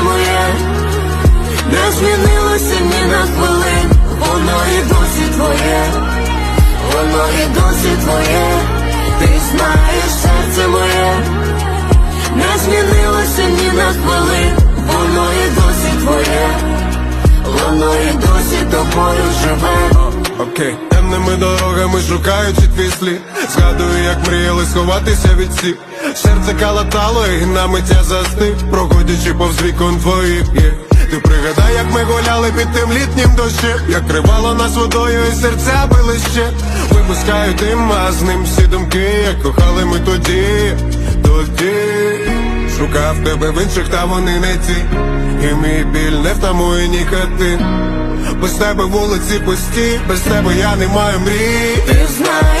серце не змінилося ні на хвилин, воно і досі твоє, воно і досі твоє, ти знаєш серце моє, не змінилося ні на хвилин, воно і досі твоє, воно і досі тобою живе. Окей, темними дорогами шукаючи твій слід. Згадую, як мріяли сховатися від всіх Серце калатало і на миття застиг Проходячи повз вікон твоїх Ти пригадай, як ми гуляли під тим літнім дощем. Як кривало нас водою і серця били ще. Випускаю дим, а з ним всі думки Як кохали ми тоді, тоді Шукав тебе в інших, та вони не ті. І мій біль не втамує ні хати. Без тебе вулиці пусті, без тебе я не маю мрій. Ти знаєш